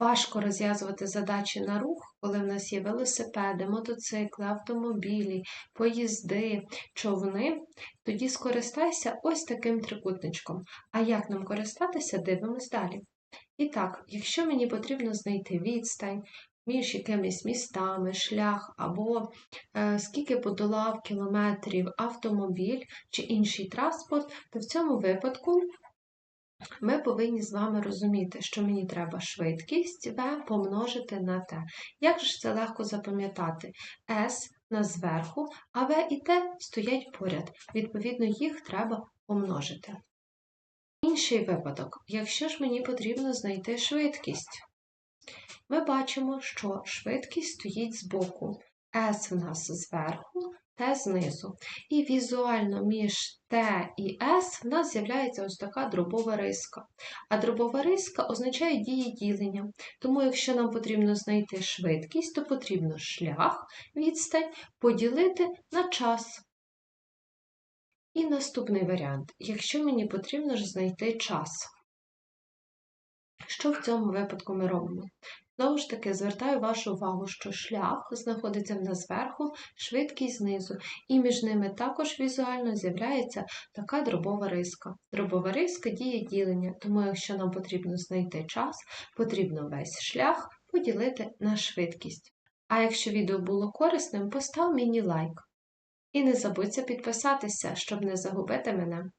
Важко розв'язувати задачі на рух, коли в нас є велосипеди, мотоцикли, автомобілі, поїзди, човни. Тоді скористайся ось таким трикутничком. А як нам користатися, дивимось далі. І так, якщо мені потрібно знайти відстань між якимись містами, шлях або е, скільки подолав кілометрів автомобіль чи інший транспорт, то в цьому випадку ми повинні з вами розуміти, що мені треба швидкість v помножити на t. Як же це легко запам'ятати? S на зверху, а v і t стоять поряд. Відповідно, їх треба помножити. Інший випадок, якщо ж мені потрібно знайти швидкість, ми бачимо, що швидкість стоїть збоку. S в нас зверху, Т знизу. І візуально між Т і С в нас з'являється ось така дробова риска. А дробова риска означає дії ділення. Тому, якщо нам потрібно знайти швидкість, то потрібно шлях, відстань поділити на час. І наступний варіант. Якщо мені потрібно ж знайти час. Що в цьому випадку ми робимо? Знову ж таки, звертаю вашу увагу, що шлях знаходиться в нас зверху, швидкість знизу, і між ними також візуально з'являється така дробова риска. Дробова риска діє ділення, тому якщо нам потрібно знайти час, потрібно весь шлях поділити на швидкість. А якщо відео було корисним, постав мені лайк. І не забудься підписатися, щоб не загубити мене.